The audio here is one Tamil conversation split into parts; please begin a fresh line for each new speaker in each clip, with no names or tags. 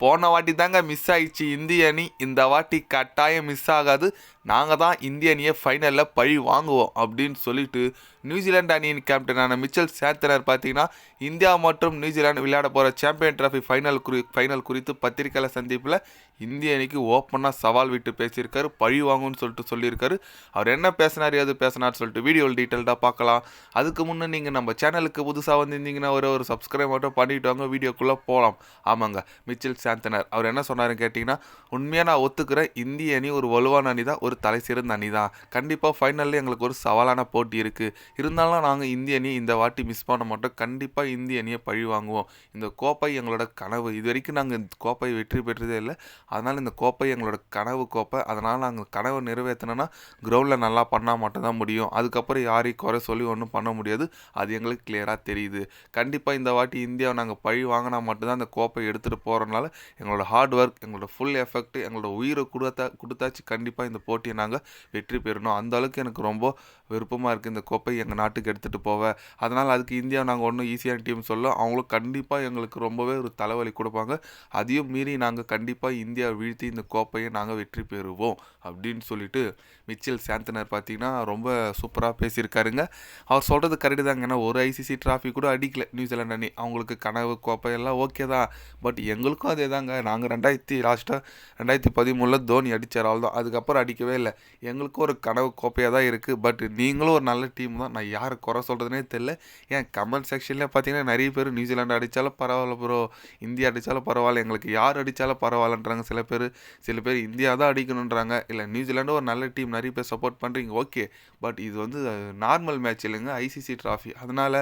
போன வாட்டி தாங்க மிஸ் ஆயிடுச்சு இந்திய அணி. இந்த வாட்டி கட்டாயம் மிஸ் ஆகாது. நாங்கள் தான் இந்திய அணியை ஃபைனலில் பழி வாங்குவோம் அப்படின்னு சொல்லிட்டு நியூசிலாந்து அணியின் கேப்டனான மிச்சல் சேத்தனர் பார்த்தீங்கன்னா இந்தியா மற்றும் நியூசிலாந்து விளையாட போகிற சாம்பியன் டிராஃபி ஃபைனல் குறி ஃபைனல் குறித்து பத்திரிக்கையாளர் சந்திப்பில் இந்திய அணிக்கு ஓப்பனாக சவால் விட்டு பேசியிருக்காரு பழி வாங்கும்னு சொல்லிட்டு சொல்லியிருக்காரு. அவர் என்ன பேசினார் எது பேசினார் சொல்லிட்டு வீடியோவில் டீட்டெயில்டாக பார்க்கலாம். அதுக்கு முன்னே நீங்கள் நம்ம சேனலுக்கு புதுசாக வந்திருந்தீங்கன்னா ஒரு ஒரு சப்ஸ்கிரைப் மட்டும் பண்ணிட்டு வாங்க வீடியோக்குள்ளே போகலாம் ஆமாங்க மிச்சல் சாந்தனர். அவர் என்ன சொன்னாருன்னு கேட்டிங்கன்னா உண்மையாக நான் ஒத்துக்கிறேன். இந்திய அணி ஒரு வலுவான அணி தான் ஒரு தலை சிறந்த அணி தான் கண்டிப்பாக ஃபைனலில் எங்களுக்கு ஒரு சவாலான போட்டி இருக்குது இருந்தாலும் நாங்கள் இந்திய அணியை இந்த வாட்டி மிஸ் பண்ண மாட்டோம். கண்டிப்பாக இந்திய அணியை பழி வாங்குவோம். இந்த கோப்பை எங்களோட கனவு. இது வரைக்கும் நாங்கள் இந்த கோப்பை வெற்றி பெற்றதே இல்லை. அதனால் இந்த கோப்பை எங்களோட கனவு கோப்பை. அதனால் நாங்கள் கனவு நிறைவேற்றினோன்னா கிரவுண்டில் நல்லா பண்ணால் மட்டும்தான் முடியும். அதுக்கப்புறம் யாரையும் குறை சொல்லி ஒன்றும் பண்ண முடியாது. அது எங்களுக்கு கிளியராக தெரியுது. கண்டிப்பாக இந்த வாட்டி இந்தியாவை நாங்கள் பழி வாங்கினா மட்டும்தான் அந்த கோப்பை எடுத்துகிட்டு போகிறனால எங்களோட ஹார்ட் ஒர்க் எங்களோட ஃபுல் எஃபெக்ட் எங்களோட உயிரை கொடுத்தா கொடுத்தாச்சு. கண்டிப்பாக இந்த போட்டியை நாங்கள் வெற்றி பெறணும். அந்த அளவுக்கு எனக்கு ரொம்ப விருப்பமாக இருக்குது இந்த கோப்பை எங்கள் நாட்டுக்கு எடுத்துகிட்டு போவேன் அதனால் அதுக்கு இந்தியா நாங்கள் ஒன்றும் ஈஸியான டீம் சொல்ல அவங்களும் கண்டிப்பாக எங்களுக்கு ரொம்பவே ஒரு தலைவலி கொடுப்பாங்க. அதையும் மீறி நாங்கள் கண்டிப்பாக இந்தியா வீழ்த்தி இந்த கோப்பையை நாங்கள் வெற்றி பெறுவோம் அப்படின்னு சொல்லிட்டு மிச்சல் சாந்தனர் பார்த்தீங்கன்னா ரொம்ப சூப்பராக பேசியிருக்காருங்க. அவர் சொல்கிறது கரெக்டு தாங்க. ஏன்னா ஒரு ஐசிசி டிராஃபி கூட அடிக்கல நியூசிலாந்து அணி. அவங்களுக்கு கனவு கோப்பையெல்லாம் ஓகே தான். பட் எங்களுக்கும் அது தாங்க நாங்கள் ரெண்டாயிரத்தி லாஸ்ட்டாக ரெண்டாயிரத்தி பதிமூணில் தோனி அடித்தார் அவ்வளோ தான். அதுக்கப்புறம் அடிக்கவே இல்லை. எங்களுக்கும் ஒரு கனவு கோப்பையாக தான் இருக்குது பட் நீங்களும் ஒரு நல்ல டீம் தான். நான் யாரை குறை சொல்கிறதுனே தெரில ஏன் கமெண்ட் செக்ஷன்லேயே பார்த்தீங்கன்னா நிறைய பேர் நியூசிலாந்து அடித்தாலும் பரவாயில்ல ப்ரோ இந்தியா அடித்தாலும் பரவாயில்ல. எங்களுக்கு யார் அடித்தாலும் பரவாயில்லன்றாங்க சில பேர். சில பேர் இந்தியா தான் அடிக்கணுன்றாங்க இல்லை நியூசிலாண்டு ஒரு நல்ல டீம் நிறைய பேர் சப்போர்ட் பண்ணுறீங்க ஓகே பட் இது வந்து நார்மல் மேட்ச் இல்லைங்க. ஐசிசி ட்ராஃபி அதனால்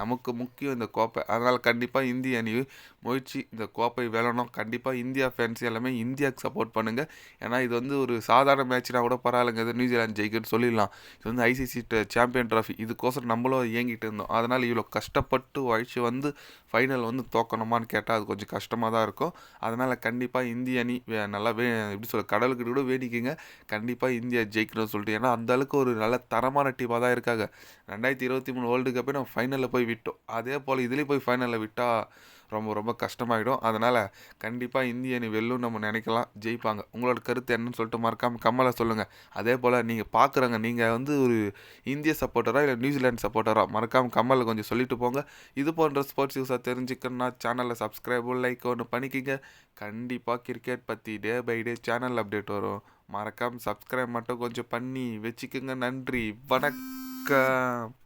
நமக்கு முக்கியம் இந்த கோப்பை. அதனால் கண்டிப்பாக இந்திய அணி முயற்சி இந்த கோப்பை வேலணும் கண்டிப்பாக இந்தியா ஃபேன்ஸ் எல்லாமே இந்தியாவுக்கு சப்போர்ட் பண்ணுங்கள் ஏன்னா இது வந்து ஒரு சாதாரண மேட்ச்னா கூட பரவாயில்லைங்க. இது நியூசிலாந்து ஜெயிக்குன்னு சொல்லிடலாம். இது வந்து ஐசிசி சாம்பியன் ட்ராஃபி இதுக்கோசரம் நம்மளும் இயங்கிட்டு இருந்தோம். அதனால் இவ்வளோ கஷ்டப்பட்டு உழைச்சி வந்து ஃபைனல் வந்து தோக்கணுமான்னு கேட்டால் அது கொஞ்சம் கஷ்டமாக தான் இருக்கும். அதனால் கண்டிப்பாக இந்திய அணி வே- நல்லா வே எப்படி சொல்ல கடலுக்கு கூட வேடிக்கைங்க. கண்டிப்பாக இந்தியா ஜெயிக்கணும்னு சொல்லிட்டு ஏன்னா அந்தளவுக்கு ஒரு நல்ல தரமான டீமாக தான் இருக்காங்க. ரெண்டாயிரத்தி இருபத்தி மூணு வேர்ல்டு கப்பே நம்ம ஃபைனலில் போய் விட்டோம். அதே போல் இதுலேயும் போய் ஃபைனலில் விட்டால் ரொம்ப ரொம்ப கஷ்டமாயிடும். அதனால் கண்டிப்பாக இந்திய அணி வெல்லும் நம்ம நினைக்கலாம். ஜெயிப்பாங்க. உங்களோட கருத்து என்னன்னு சொல்லிட்டு மறக்காமல் கம்மலை சொல்லுங்கள் அதே போல் நீங்கள் பார்க்குறங்க நீங்கள் வந்து ஒரு இந்திய சப்போர்ட்டராக இல்லை நியூசிலாந்து சப்போர்ட்டராக மறக்காமல் கம்மலில் கொஞ்சம் சொல்லிட்டு போங்க. இது போன்ற ஸ்போர்ட்ஸ் யூஸாக தெரிஞ்சுக்கணும்னா சேனலை சப்ஸ்கிரைபும் லைக் ஒன்று பண்ணிக்கிங்க. கண்டிப்பாக கிரிக்கெட் பற்றி day by day channel update வரும். மறக்காமல் சப்ஸ்கிரைப் மட்டும் கொஞ்சம் பண்ணி வச்சுக்கோங்க. நன்றி. வணக்கம்.